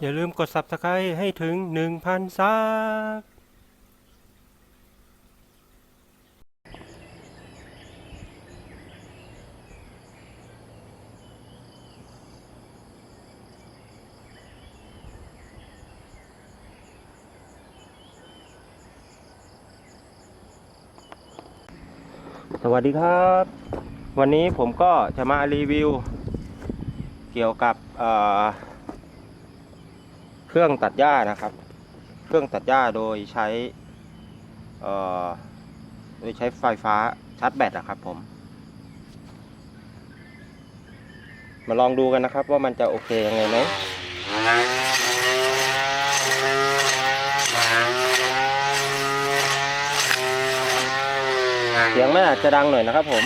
อย่าลืมกด subscribe ให้ถึง 1,000 ซับสวัสดีครับ วันนี้ผมก็จะมารีวิว เกี่ยวกับ เครื่องตัดหญ้านะครับ เครื่องตัดหญ้าโดยใช้โดยใช้ไฟฟ้าชาร์จแบตนะครับผม มาลองดูกันนะครับว่ามันจะโอเคยังไงไหมเสียงไม่อาจจะดังหน่อยนะครับผม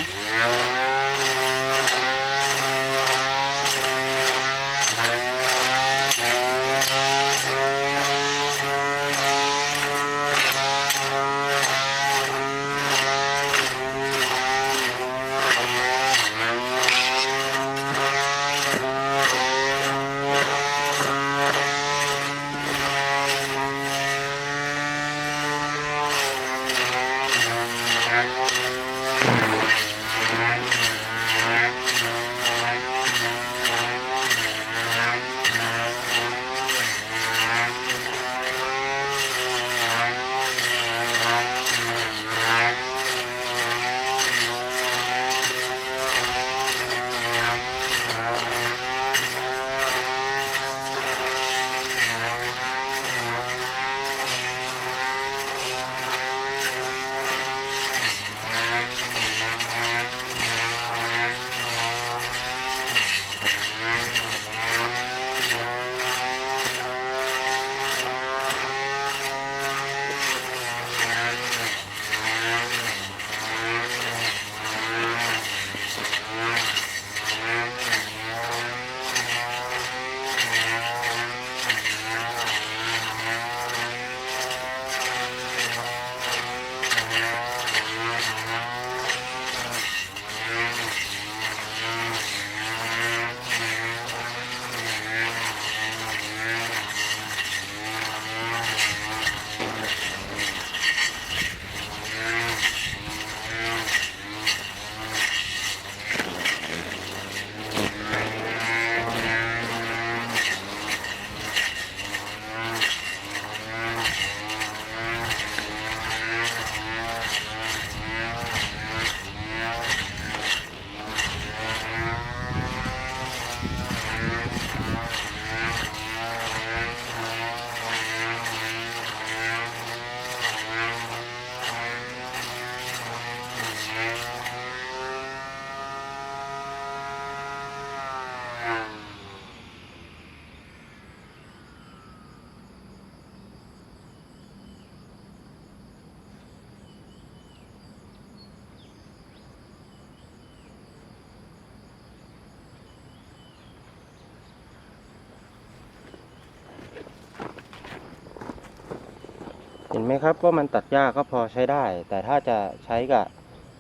ห็นไหมครับว่ามันตัดหญ้าก็พอใช้ได้ แต่ถ้าจะใช้กับ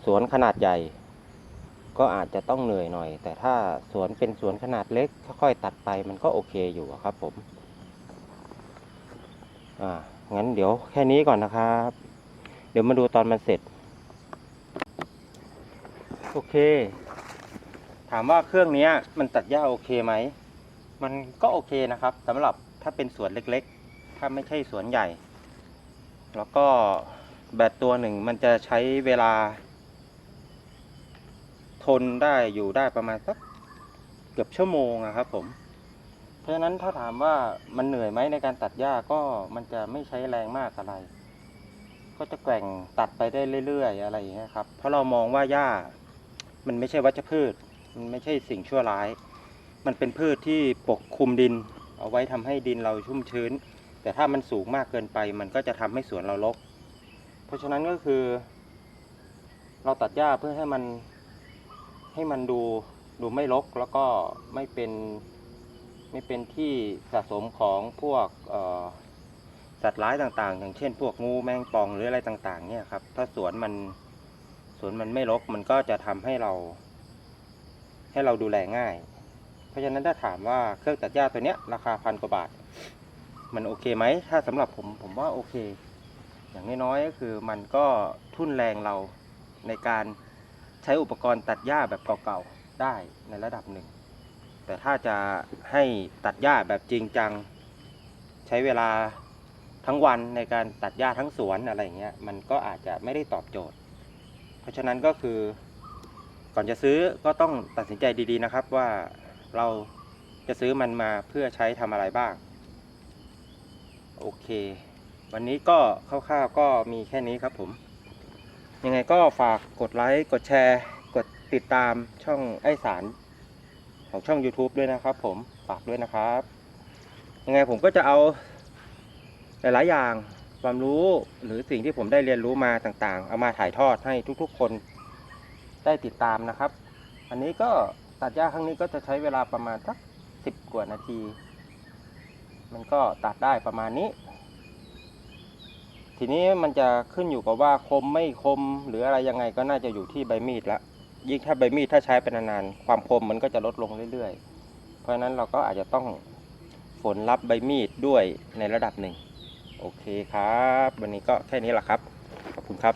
สวนขนาดใหญ่ ก็อาจจะต้องเหนื่อยหน่อย แต่ถ้าสวนเป็นสวนขนาดเล็กค่อยๆตัดไปมันก็โอเคอยู่ครับผมอ่างั้นเดี๋ยวแค่นี้ก่อนนะครับ เดี๋ยวมาดูตอนมันเสร็จ โอเค ถามว่าเครื่องนี้มันตัดหญ้าโอเคไหม มันก็โอเคนะครับสำหรับถ้าเป็นสวนเล็กๆ ถ้าไม่ใช่สวนใหญ่ แล้วก็แบตตัวหนึ่งมันจะใช้เวลา ทนได้อยู่ได้ประมาณสักเกือบชั่วโมงอะครับผม เพราะฉะนั้นถ้าถามว่ามันเหนื่อยไหมในการตัดหญ้าก็มันจะไม่ใช้แรงมากอะไร ก็จะแกว่งตัดไปได้เรื่อยๆ อะไรอย่างเงี้ยครับ เพราะเรามองว่าหญ้ามันไม่ใช่วัชพืช มันไม่ใช่สิ่งชั่วร้าย มันเป็นพืชที่ปกคลุมดิน เอาไว้ทำให้ดินเราชุ่มชื้น แต่ถ้ามันสูงมากเกินไปมันก็จะทำให้สวนเรารกเพราะฉะนั้นก็คือ เราตัดหญ้าเพื่อให้มันให้มันดูดูไม่รกแล้วก็ไม่เป็นไม่เป็นที่สะสมของพวกสัตว์ร้ายต่างๆ อย่างเช่น พวกงูแมงป่องหรืออะไรต่างๆ เนี่ยครับ ถ้าสวนมันสวนมันไม่รกมันก็จะทำให้เรา ให้เราดูแลง่าย เพราะราะฉะนั้นถ้าถามว่าเครื่องตัดหญ้าตัวเนี้ยราคาพันกว่าบาท มันโอเคไหม ถ้าสำหรับผมผมว่าโอเค อย่างน้อยๆก็คือมันก็ทุ่นแรงเราในการใช้อุปกรณ์ตัดหญ้าแบบเก่าๆได้ในระดับหนึ่ง แต่ถ้าจะให้ตัดหญ้าแบบจริงจัง ใช้เวลาทั้งวันในการตัดหญ้าทั้งสวนอะไรเงี้ยมันก็อาจจะไม่ได้ตอบโจทย์ เพราะฉะนั้นก็คือก่อนจะซื้อก็ต้องตัดสินใจดีๆนะครับว่าเราจะซื้อมันมาเพื่อใช้ทำอะไรบ้าง โอเค วันนี้ก็คร่าวๆก็มีแค่นี้ครับผม ยังไงก็ฝากกดไลค์กดแชร์ กดติดตามช่องไอสารของช่อง YouTube ด้วยนะครับผม ฝากด้วยนะครับ ยังไงผมก็จะเอาหลายๆอย่างความรู้หรือสิ่งที่ผมได้เรียนรู้มาต่างๆ เอามาถ่ายทอดให้ทุกๆ คนได้ติดตามนะครับ อันนี้ก็ตัดหญ้าครั้งนี้ก็จะใช้เวลาประมาณสักสิบกว่านาที มันก็ตัดได้ประมาณนี้ ทีนี้มันจะขึ้นอยู่กับว่าคมไม่คมหรืออะไรยังไงก็น่าจะอยู่ที่ใบมีดละยิ่งถ้าใบมีดถ้าใช้เป็นนานๆความคมมันก็จะลดลงเรื่อยๆ เพราะฉะนั้นเราก็อาจจะต้องฝนรับใบมีดด้วยในระดับหนึ่ง โอเคครับ วันนี้ก็แค่นี้แหละครับ ขอบคุณครับ